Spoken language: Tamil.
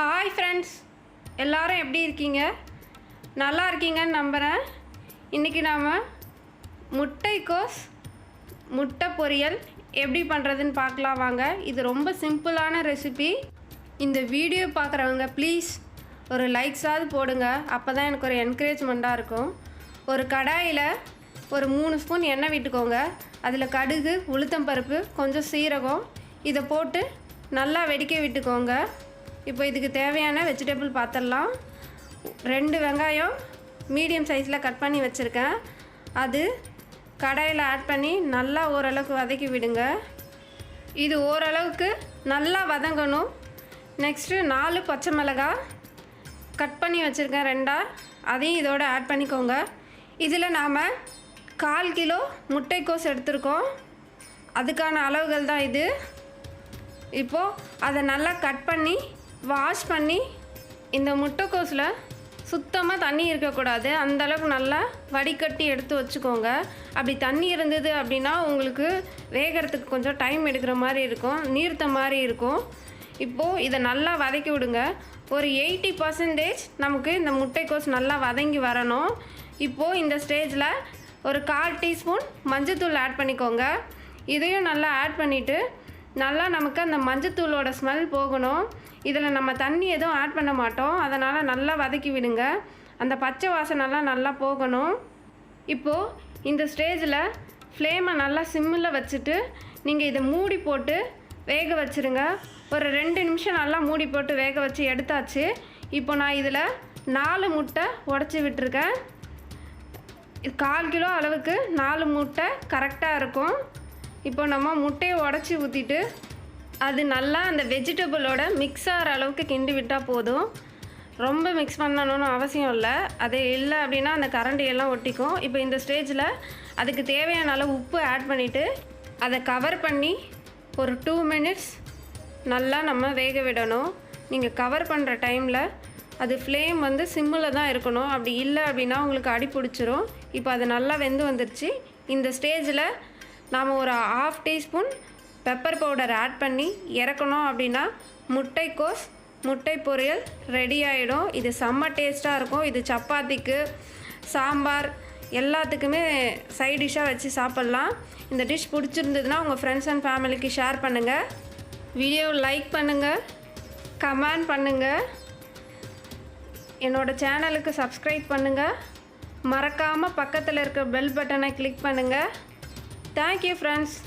ஹாய் ஃப்ரெண்ட்ஸ் எல்லோரும் எப்படி இருக்கீங்க? நல்லா இருக்கீங்கன்னு நம்புகிறேன் இன்றைக்கி நாம் முட்டைக்கோஸ் முட்டை பொரியல் எப்படி பண்ணுறதுன்னு பார்க்கலாம் வாங்க. இது ரொம்ப சிம்பிளான ரெசிபி இந்த வீடியோ பார்க்குறவங்க ப்ளீஸ் ஒரு லைக்ஸாவது போடுங்க. அப்போ தான் எனக்கு ஒரு என்கரேஜ்மெண்ட்டாக இருக்கும். ஒரு கடாயில் ஒரு மூணு ஸ்பூன் எண்ணெய் விட்டுக்கோங்க. அதில் கடுகு உளுத்தம்பருப்பு கொஞ்சம் சீரகம் இதை போட்டு நல்லா வெடிக்க விட்டுக்கோங்க. இப்போ இதுக்கு தேவையான வெஜிடபிள் பார்த்துடலாம் ரெண்டு வெங்காயம் மீடியம் சைஸில் கட் பண்ணி வச்சுருக்கேன். அது கடாயில் ஆட் பண்ணி நல்லா ஓரளவுக்கு வதக்கி விடுங்க. இது ஓரளவுக்கு நல்லா வதங்கணும். நெக்ஸ்ட்டு நாலு பச்சை மிளகாய் கட் பண்ணி வச்சுருக்கேன் ரெண்டாக அதையும் இதோட ஆட் பண்ணிக்கோங்க. இதில் நாம் கால் கிலோ முட்டைக்கோஸ் எடுத்திருக்கோம். அதுக்கான அளவுகள் தான் இது. இப்போது அதை நல்லா கட் பண்ணி வாஷ் பண்ணி இந்த முட்டைக்கோஸில் சுத்தமாக தண்ணி இருக்கக்கூடாது. அந்தளவுக்கு நல்லா வடிகட்டி எடுத்து வச்சுக்கோங்க. அப்படி தண்ணி இருந்தது அப்படின்னா உங்களுக்கு வேகிறதுக்கு கொஞ்சம் டைம் எடுக்கிற மாதிரி இருக்கும். நீர்த்த மாதிரி இருக்கும். இப்போது இதை நல்லா வதக்கி விடுங்க. ஒரு எயிட்டி பர்சன்டேஜ் நமக்கு இந்த முட்டைக்கோஸ் நல்லா வதங்கி வரணும். இப்போது இந்த ஸ்டேஜில் ஒரு கால் டீஸ்பூன் மஞ்சத்தூள் ஆட் பண்ணிக்கோங்க. இதையும் நல்லா ஆட் பண்ணிவிட்டு நல்லா நமக்கு அந்த மஞ்சத்தூளோட ஸ்மெல் போகணும். இதில் நம்ம தண்ணி எதுவும் ஆட் பண்ண மாட்டோம். அதனால் நல்லா வதக்கி விடுங்க. அந்த பச்சை வாசனைலாம் நல்லா போகணும். இப்போது இந்த ஸ்டேஜில் ஃப்ளேமை நல்லா சிம்மில் வச்சுட்டு நீங்கள் இதை மூடி போட்டு வேக வச்சுருங்க. ஒரு ரெண்டு நிமிஷம் நல்லா மூடி போட்டு வேக வச்சு எடுத்தாச்சு. இப்போ நான் இதில் நாலு முட்டை உடச்சி விட்டுருக்கேன். இது கால் கிலோ அளவுக்கு நாலு முட்டை கரெக்டாக இருக்கும். இப்போ நம்ம முட்டையை உடச்சி ஊற்றிட்டு அது நல்லா அந்த வெஜிடபிளோட மிக்ஸ் ஆகிற அளவுக்கு கிண்டி விட்டால் போதும். ரொம்ப மிக்ஸ் பண்ணணும்னு அவசியம் இல்லை. அது இல்லை அப்படின்னா அந்த கரண்டி எல்லாம் ஒட்டிக்கும். இப்போ இந்த ஸ்டேஜில் அதுக்கு தேவையான அளவு உப்பு ஆட் பண்ணிவிட்டு அதை கவர் பண்ணி ஒரு டூ மினிட்ஸ் நல்லா நம்ம வேக விடணும். நீங்கள் கவர் பண்ணுற டைமில் அது ஃப்ளேம் வந்து சிம்மில் தான் இருக்கணும். அப்படி இல்லை அப்படின்னா உங்களுக்கு அடி பிடிச்சிரும். இப்போ அது நல்லா வெந்து வந்துருச்சு. இந்த ஸ்டேஜில் நாம் ஒரு half teaspoon pepper powder add பண்ணி இறக்கணும் அப்படின்னா முட்டைக்கோஸ் முட்டை பொரியல் ரெடி ஆகிடும் இது செம்ம டேஸ்ட்டாக இருக்கும். இது சப்பாத்திக்கு சாம்பார் எல்லாத்துக்குமே சைட் டிஷ்ஷாக வச்சு சாப்பிட்லாம். இந்த டிஷ் பிடிச்சிருந்ததுன்னா உங்கள் ஃப்ரெண்ட்ஸ் அண்ட் ஃபேமிலிக்கு ஷேர் பண்ணுங்கள் வீடியோ லைக் பண்ணுங்கள் கமெண்ட் பண்ணுங்கள் என்னோடய சேனலுக்கு சப்ஸ்கிரைப் பண்ணுங்கள் மறக்காமல் பக்கத்தில் இருக்க பெல் பட்டனை கிளிக் பண்ணுங்கள் தேங்க்யூ ஃப்ரெண்ட்ஸ்